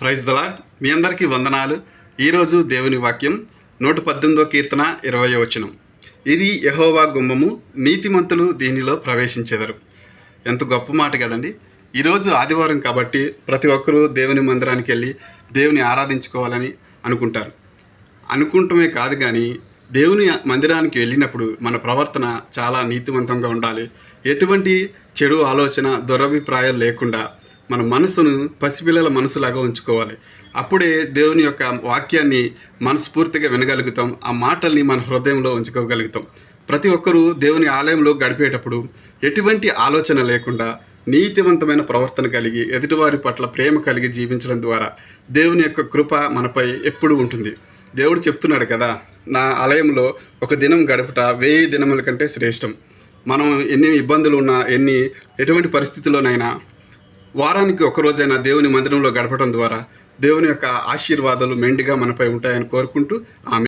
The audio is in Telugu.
ప్రైజ్ దలాడ్ మీ అందరికీ వందనాలు. ఈరోజు దేవుని వాక్యం నూట పద్దెనిమిదో కీర్తన ఇరవై వచనం. ఇది యహోవా గుమ్మము నీతిమంతులు దీనిలో ప్రవేశించెదరు. ఎంత గొప్ప మాట కదండి. ఈరోజు ఆదివారం కాబట్టి ప్రతి ఒక్కరూ దేవుని మందిరానికి వెళ్ళి దేవుని ఆరాధించుకోవాలని అనుకుంటారు. అనుకుంటమే కాదు కానీ దేవుని మందిరానికి వెళ్ళినప్పుడు మన ప్రవర్తన చాలా నీతివంతంగా ఉండాలి. ఎటువంటి చెడు ఆలోచన దురభిప్రాయాలు లేకుండా మన మనసును పసిపిల్లల మనసులాగా ఉంచుకోవాలి. అప్పుడే దేవుని యొక్క వాక్యాన్ని మనస్ఫూర్తిగా వినగలుగుతాం. ఆ మాటల్ని మన హృదయంలో ఉంచుకోగలుగుతాం. ప్రతి ఒక్కరూ దేవుని ఆలయంలో గడిపేటప్పుడు ఎటువంటి ఆలోచన లేకుండా నీతివంతమైన ప్రవర్తన కలిగి ఎదుటివారి పట్ల ప్రేమ కలిగి జీవించడం ద్వారా దేవుని యొక్క కృప మనపై ఎప్పుడూ ఉంటుంది. దేవుడు చెప్తున్నాడు కదా నా ఆలయంలో ఒక దినం గడపట వెయ్యి దినముల కంటే శ్రేష్టం. మనం ఎన్ని ఇబ్బందులు ఉన్నా ఎన్ని ఎటువంటి పరిస్థితుల్లోనైనా వారానికి ఒకరోజైనా దేవుని మందిరంలో గడపడం ద్వారా దేవుని యొక్క ఆశీర్వాదాలు మెండుగా మనపై ఉంటాయని కోరుకుంటూ ఆమె